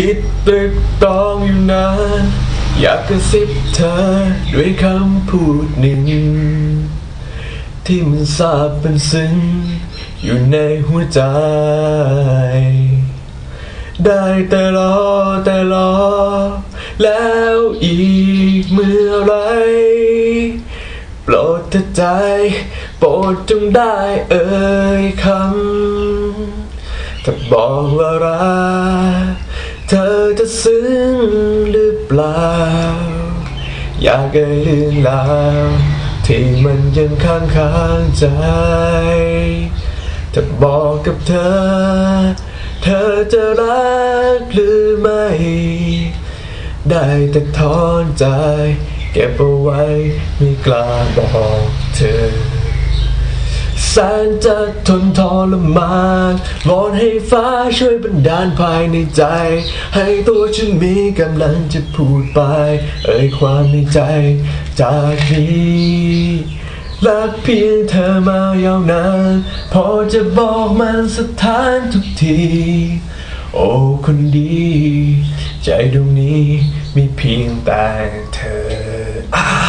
คิดตึกตองอยู่นานอยากกระซิบเธอด้วยคำพูดหนึ่ง ที่มันซาบเป็นซึ้งอยู่ในหัวใจ ได้แต่รอแต่รอ แล้วอีกเมื่อไรโปรดเธอใจ โปรดจงได้เอ่ยคำถ้าบอกว่ารัก เธอจะซึ้งหรือเปล่า อยากให้เรื่องราวที่มันยังค้างคางใจ จะบอกกับเธอ เธอจะรักหรือไม่ ได้แต่ถอนใจ เก็บเอาไว้ไม่กล้าบอกเธอ แสนจะทนทรมานวอนให้ฟ้าช่วยบันดาลภายในใจ ให้ตัวฉันมีกำลังจะพูดไป เอ่ยความในใจ จากนี้รักเพียงเธอมายาวนานพอจะบอกมันสถานทุกที โอ้คนดี ใจดวงนี้มีเพียงแต่เธอ